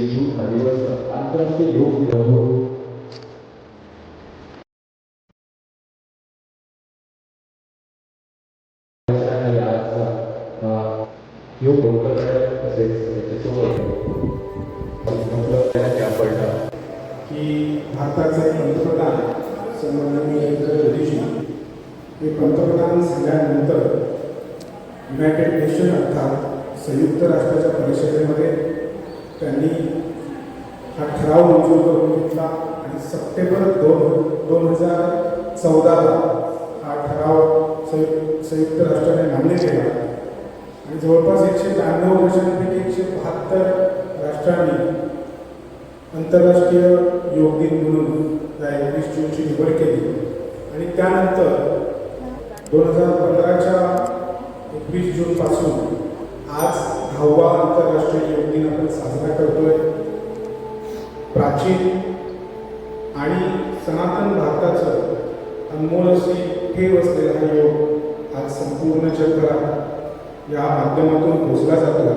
देशमुख दिवस आंतरराष्ट्रीय योग दिवस योग तसेच त्याच्यासोबत म्हटलं की भारताचे पंतप्रधान सन्माननीय मोदीजी हे पंतप्रधान झाल्यानंतर युनायटेड नेशन अर्थात संयुक्त राष्ट्राच्या परिषदेमध्ये त्यांनी हा ठराव मंजूर करून घेतला आणि सप्टेंबर दोन दोन हजार चौदाला हा ठराव संयु संयुक्त राष्ट्राने मान्य केला. आणि जवळपास एकशे ब्याण्णव वर्षांपैकी एकशे बहात्तर राष्ट्रांनी आंतरराष्ट्रीय योग दिन म्हणून या एकवीस जूनची निवड केली. आणि त्यानंतर दोन हजार पंधराच्या एकवीस जूनपासून आज दहावा आंतरराष्ट्रीय योग दिन प्राचीन आणि सनातन भारताचं अनमोल अशी ठेव असलेला हा योग आज संपूर्ण जगभरात या माध्यमातून पोचला जातो.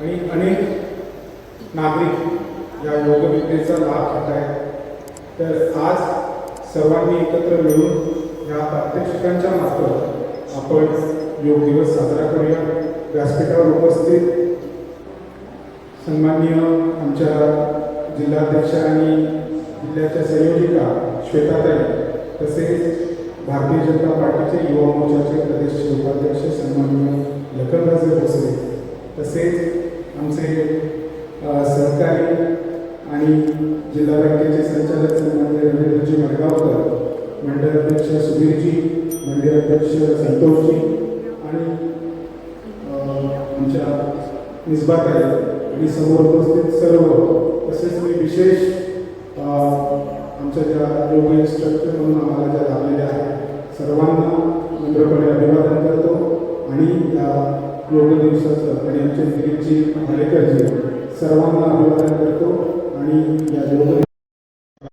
आणि अनेक नागरिक या योगविद्येचा लाभ घेत आहेत. तर आज सर्वांनी एकत्र मिळून या प्रात्यक्षिकांच्या मार्फत आपण योग दिवस साजरा करूया. व्यासपीठावर उपस्थित सन्माननीय आमच्या जिल्हाध्यक्ष आणि जिल्ह्याच्या संयोजिका श्वेताताई तसेच भारतीय जनता पार्टीचे युवा मोर्चाचे प्रदेशचे उपाध्यक्ष सन्माननीय लखनराजे भोसले तसेच आमचे सहकारी आणि जिल्हा बँकेचे संचालक सन्माननीय रवींद्रजी मडगावकर मंडळ अध्यक्ष सुधीरजी मंडळ अध्यक्ष संतोषजी आणि आमच्या निस्बाताई आणि समोर उपस्थित सर्व तसेच मी विशेष आमच्या ज्या योग इन्स्ट्रक्टर म्हणून आम्हाला ज्या लाभलेल्या आहेत सर्वांना नम्रपणे अभिवादन करतो आणि या योग दिवसाचं आणि आमच्या दिलीपजी भालेकरजी सर्वांना अभिवादन करतो आणि या योग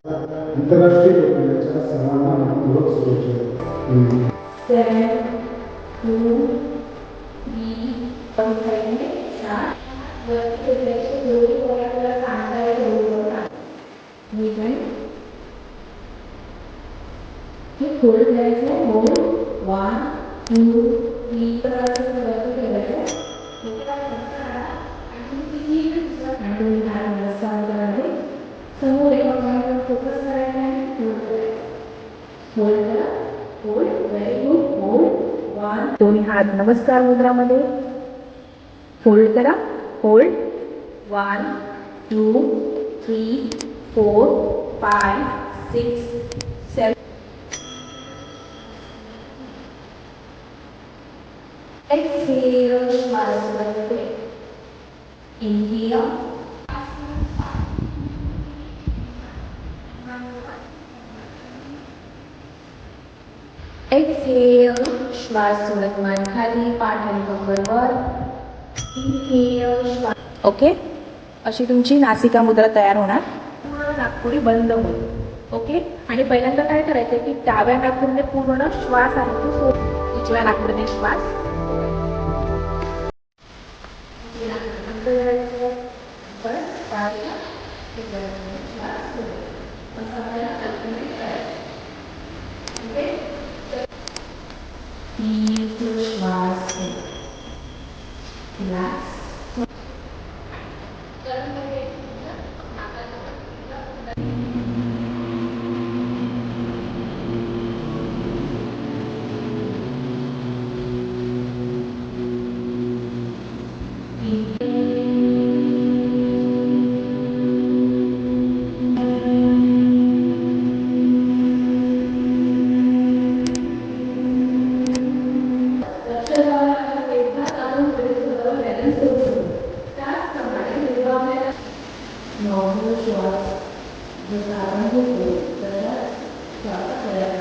आंतरराष्ट्रीय योग दिनाच्या सर्वांना मनपूर्वक शुभेच्छा हे फोल्ड करायचं होल्ड वन टू थ्री समोर एका पॉईंटवर फोकस करायचा फोल्ड करायचं होल्ड करा. होल्ड व्हेरी गुड वन दोन्ही हात नमस्कार मुद्रामध्ये. फोल्ड करा. Hold one two three four five six seven Exhale, smile slightly. Inhale. Exhale, श्वास सोडत मान खाली पाठ आणि कंबरवर इनहेल ओके अशी तुमची नासिका मुद्रा तयार होणार. पूर्ण नागपुरी बंद होईल. ओके आणि पहिल्यांदा काय करायचं की डाव्या नागपूरने पूर्ण श्वास आहे तो उजव्या नागपूरने श्वास Relax. น้องผู้ช่วยดูสารให้ผู้ป่วยและสารแสดง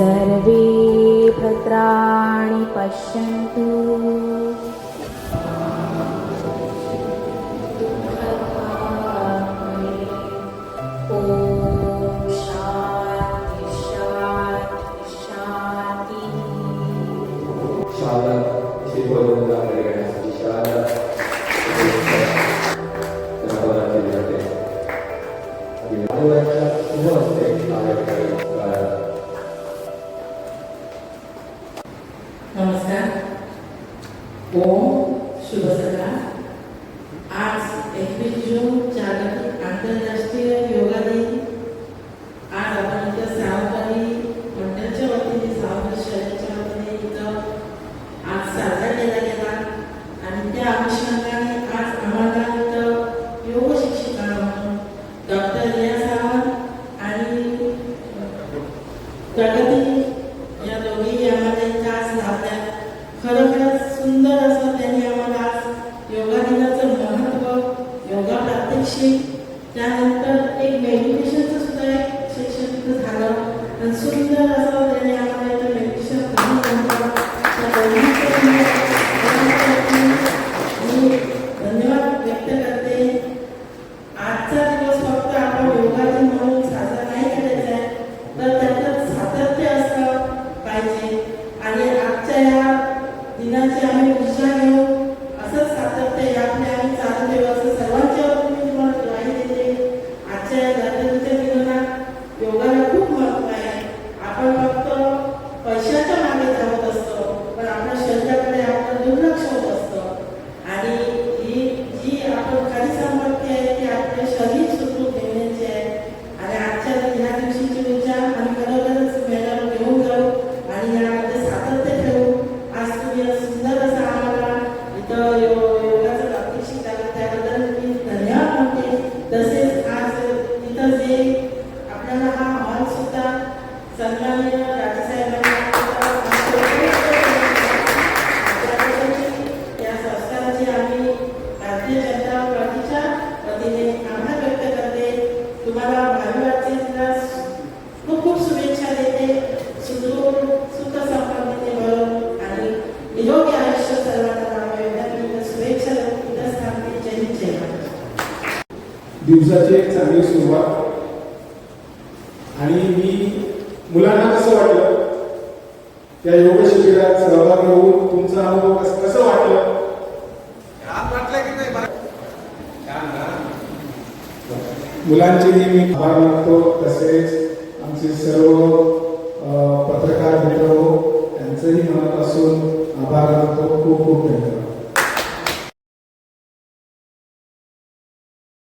सर्वे भद्राणि पश्यन्तु। O Dengan. दिवसाची एक चांगली सुरुवात. आणि मी मुलांना कसं वाटलं? त्या योग शिबिरात सहभाग होऊन तुमचा अनुभव कसं वाटलं? मुलांचे मी आभार मानतो. तसेच आमचे सर्व पत्रकार मित्र त्यांचंही मनापासून आभार मानतो. खूप खूप धन्यवाद.